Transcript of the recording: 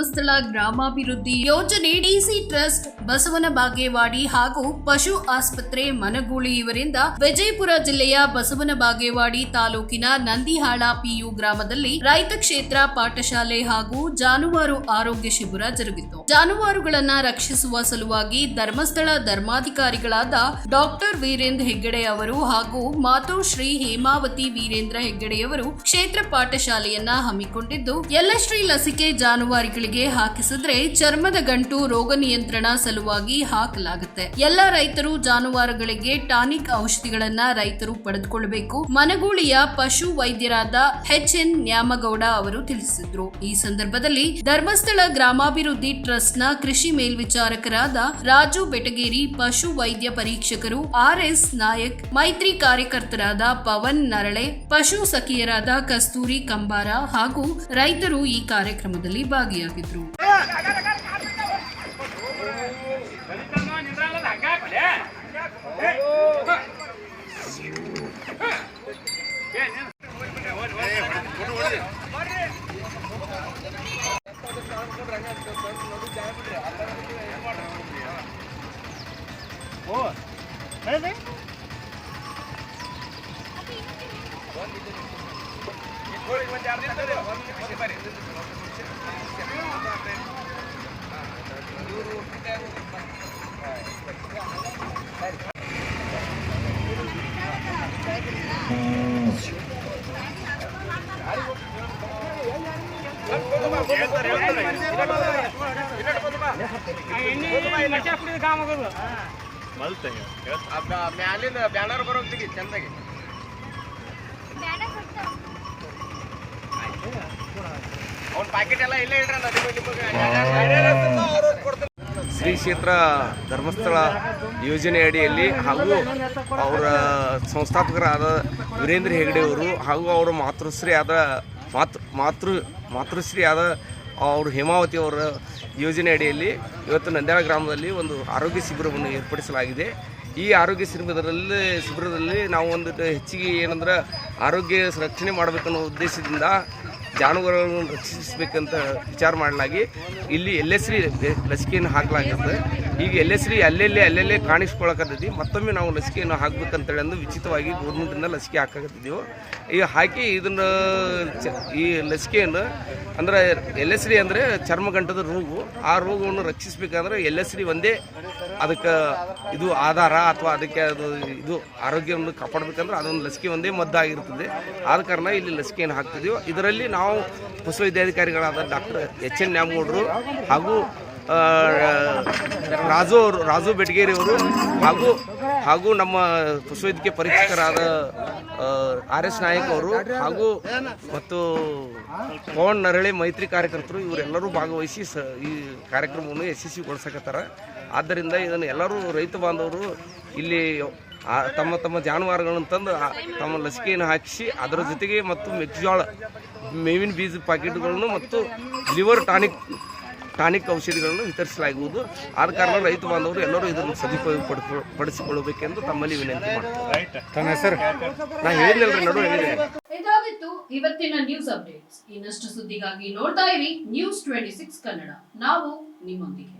ಧರ್ಮಸ್ಥಳ ಗ್ರಾಮಾಭಿವೃದ್ಧಿ ಯೋಜನೆ DC trust Basavana Bagewadi ಹಾಗೂ ಪಶು ಆಸ್ಪತ್ರೆ ಮನಗೂಳಿ ಇವರಿಂದ ವಿಜಯಪುರ ಜಿಲ್ಲೆಯ ಬಸವನ ಬಾಗೇವಾಡಿ ತಾಲೂಕಿನ ನಂದಿಹಾಳ ಪಿಯು ಗ್ರಾಮದಲ್ಲಿ ರೈತ ಕ್ಷೇತ್ರ ಪಾಠಶಾಲೆ ಹಾಗೂ ಜಾನುವಾರು ಆರೋಗ್ಯ ಶಿಬಿರ ಜರುಗಿತು. ಜಾನುವಾರುಗಳನ್ನ ರಕ್ಷಿಸುವ ಸಲುವಾಗಿ ಧರ್ಮಸ್ಥಳ ಧರ್ಮಾಧಿಕಾರಿಗಳಾದ ಡಾಕ್ಟರ್ ವೀರೇಂದ್ರ ಹೆಗ್ಗಡೆ ಅವರು ಹಾಗೂ ಮಾತೋಶ್ರೀ ಹೇಮಾವತಿ ವೀರೇಂದ್ರ ಹೆಗ್ಗಡೆಯವರು ಕ್ಷೇತ್ರ ಪಾಠಶಾಲೆಯನ್ನ ಹಮ್ಮಿಕೊಂಡಿದ್ದು ಎಲ್ಲಶ್ರೀ ಲಸಿಕೆ ಜಾನುವಾರುಗಳಿಗೆ ಹಾಕಿಸಿದ್ರೆ ಚರ್ಮದ ಗಂಟು ರೋಗ ನಿಯಂತ್ರಣ ಸಲುವಾಗಿ ಹಾಕಲಾಗುತ್ತೆ. ಎಲ್ಲ ರೈತರು ಜಾನುವಾರುಗಳಿಗೆ ಟಾನಿಕ್ ಔಷಧಿಗಳನ್ನ ರೈತರು ಪಡೆದುಕೊಳ್ಳಬೇಕು. ಮನಗೂಳಿಯ ಪಶು ವೈದ್ಯರಾದ ಎಚ್ ಎನ್ ನ್ಯಾಮಗೌಡ ಅವರು ತಿಳಿಸಿದ್ರು. ಈ ಸಂದರ್ಭದಲ್ಲಿ ಧರ್ಮಸ್ಥಳ ಗ್ರಾಮಾಭಿವೃದ್ಧಿ ಟ್ರಸ್ಟ್ನ ಕೃಷಿ ಮೇಲ್ವಿಚಾರಕರಾದ ರಾಜು ಬೆಟಗೇರಿ, ಪಶು ವೈದ್ಯ ಪರೀಕ್ಷಕರು ಆರ್ ಎಸ್ ನಾಯಕ್, ಮೈತ್ರಿ ಕಾರ್ಯಕರ್ತರಾದ ಪವನ್ ನರಳೆ, ಪಶು ಸಖಿಯರಾದ ಕಸ್ತೂರಿ ಕಂಬಾರ ಹಾಗೂ ರೈತರು ಈ ಕಾರ್ಯಕ್ರಮದಲ್ಲಿ ಭಾಗಿಯಾಗಿದ್ರು ಮ್ಯಾಲಿಂದ ಬ್ಯಾನರ್ ಬರೋಗ್ತೀವಿ ಚಂದಾಗಿ. ಅವ್ನ ಪ್ಯಾಕೆಟ್ ಎಲ್ಲ ಇಲ್ಲೇ ಇಡ್ರಲ್ಲ ಶ್ರೀ ಕ್ಷೇತ್ರ ಧರ್ಮಸ್ಥಳ ಯೋಜನೆ ಅಡಿಯಲ್ಲಿ ಹಾಗೂ ಅವರ ಸಂಸ್ಥಾಪಕರಾದ ವೀರೇಂದ್ರ ಹೆಗಡೆ ಅವರು ಹಾಗೂ ಅವರ ಮಾತೃಶ್ರೀ ಆದ ಮಾತೃ ಮಾತೃ ಮಾತೃಶ್ರೀ ಆದ ಅವರು ಹೇಮಾವತಿ ಅವರ ಯೋಜನೆ ಅಡಿಯಲ್ಲಿ ಇವತ್ತು ನಂದ್ಯಾಳ ಗ್ರಾಮದಲ್ಲಿ ಒಂದು ಆರೋಗ್ಯ ಶಿಬಿರವನ್ನು ಏರ್ಪಡಿಸಲಾಗಿದೆ. ಈ ಆರೋಗ್ಯ ಶಿಬಿರದಲ್ಲಿ ಶಿಬಿರದಲ್ಲಿ ನಾವು ಒಂದು ಹೆಚ್ಚಿಗೆ ಏನಂದ್ರೆ ಆರೋಗ್ಯ ರಕ್ಷಣೆ ಮಾಡಬೇಕನ್ನೋ ಉದ್ದೇಶದಿಂದ ಜಾನುವಾರುಗಳನ್ನು ರಕ್ಷಿಸಬೇಕಂತ ವಿಚಾರ ಮಾಡಲಾಗಿ ಇಲ್ಲಿ ಎಲ್ ಎಸ್ ಲಸಿಕೆಯನ್ನು ಈಗ ಎಲ್ ಎಸ್ ಅಲ್ಲೆಲ್ಲೇ ಅಲ್ಲೆಲ್ಲೇ ಕಾಣಿಸ್ಕೊಳಕತ್ತೈತಿ ಮತ್ತೊಮ್ಮೆ ನಾವು ಲಸಿಕೆಯನ್ನು ಹಾಕ್ಬೇಕಂತೇಳಿ ಅಂದು ವಿಚಿತವಾಗಿ ಗೌರ್ಮೆಂಟಿಂದ ಲಸಿಕೆ ಹಾಕಕತ್ತಿದ್ದೆವು. ಈಗ ಹಾಕಿ ಇದನ್ನು ಈ ಲಸಿಕೆಯನ್ನು ಅಂದ್ರೆ ಎಲ್ ಅಂದರೆ ಚರ್ಮಗಂಟದ ರೋಗು. ಆ ರೋಗವನ್ನು ರಕ್ಷಿಸಬೇಕಂದ್ರೆ ಎಲ್ ಎಸ್ ಒಂದೇ ಅದಕ್ಕೆ ಇದು ಆಧಾರ ಅಥವಾ ಅದಕ್ಕೆ ಅದು ಇದು ಆರೋಗ್ಯವನ್ನು ಕಾಪಾಡಬೇಕಂದ್ರೆ ಅದೊಂದು ಲಸಿಕೆ ಒಂದೇ ಮದ್ದಾಗಿರ್ತದೆ. ಆದ ಕಾರಣ ಇಲ್ಲಿ ಲಸಿಕೆಯನ್ನು ಹಾಕ್ತಿದ್ದೀವಿ. ಇದರಲ್ಲಿ ನಾವು ಪಶುವೈದ್ಯಾಧಿಕಾರಿಗಳಾದ ಡಾಕ್ಟರ್ ಎಚ್ ಎನ್ ನ್ಯಾಮಗೌಡರು ಹಾಗೂ ರಾಜು ಅವರು, ರಾಜು ಬೆಟಗೇರಿ ಅವರು ಹಾಗೂ ಹಾಗೂ ನಮ್ಮ ಪಶುವೈದ್ಯಕೀಯ ಪರೀಕ್ಷಕರಾದ ಆರ್ ಎಸ್ ನಾಯಕ್ ಅವರು ಹಾಗೂ ಮತ್ತು ಪವನ್ ನರಳೆ ಮೈತ್ರಿ ಕಾರ್ಯಕರ್ತರು ಇವರೆಲ್ಲರೂ ಭಾಗವಹಿಸಿ ಸ, ಈ ಕಾರ್ಯಕ್ರಮವನ್ನು ಯಶಸ್ವಿಗೊಳಿಸಕತ್ತಾರ ಆದ್ದರಿಂದ ಇದನ್ನು ಎಲ್ಲರೂ ರೈತ ಬಾಂಧವರು ಇಲ್ಲಿ ತಮ್ಮ ತಮ್ಮ ಜಾನುವಾರುಗಳನ್ನು ತಂದು ತಮ್ಮ ಲಸಿಕೆಯನ್ನು ಹಾಕಿಸಿ ಅದರ ಜೊತೆಗೆ ಮತ್ತು ಮೆಕ್ಕೆಜೋಳ ಮೇವಿನ ಬೀಜ ಪ್ಯಾಕೆಟ್ಗಳನ್ನು ಮತ್ತು ಲಿವರ್ ಟಾನಿಕ್ ಟಾನಿಕ್ ಔಷಧಿಗಳನ್ನು ವಿತರಿಸಲಾಗುವುದು. ಆದ ಕಾರಣ ರೈತ ಬಾಂಧವರು ಎಲ್ಲರೂ ಇದನ್ನು ಸದುಪಯೋಗ ಪಡಿಸಿಕೊಳ್ಳಬೇಕೆಂದು ತಮ್ಮಲ್ಲಿ ವಿನಂತಿ ಮಾಡ್ತಾರೆ ತನ್ನ ಹೆಸರು. ನಾ ಹೇಳಿದ್ನಲ್ರಿ ನಡು ಹೇಳಿದ್ದೇನೆ ಇದಾಗಿತ್ತು ಇವತ್ತಿನ ನ್ಯೂಸ್ ಅಪ್ಡೇಟ್ಸ್ ಇನ್ನಷ್ಟು ಸುದ್ದಿಗಾಗಿ ನೋಡ್ತಾ ಇರಿ ನ್ಯೂಸ್ ಟ್ವೆಂಟಿ ಸಿಕ್ಸ್ ಕನ್ನಡ. ನಾವು ನಿಮ್ಮೊಂದಿಗೆ.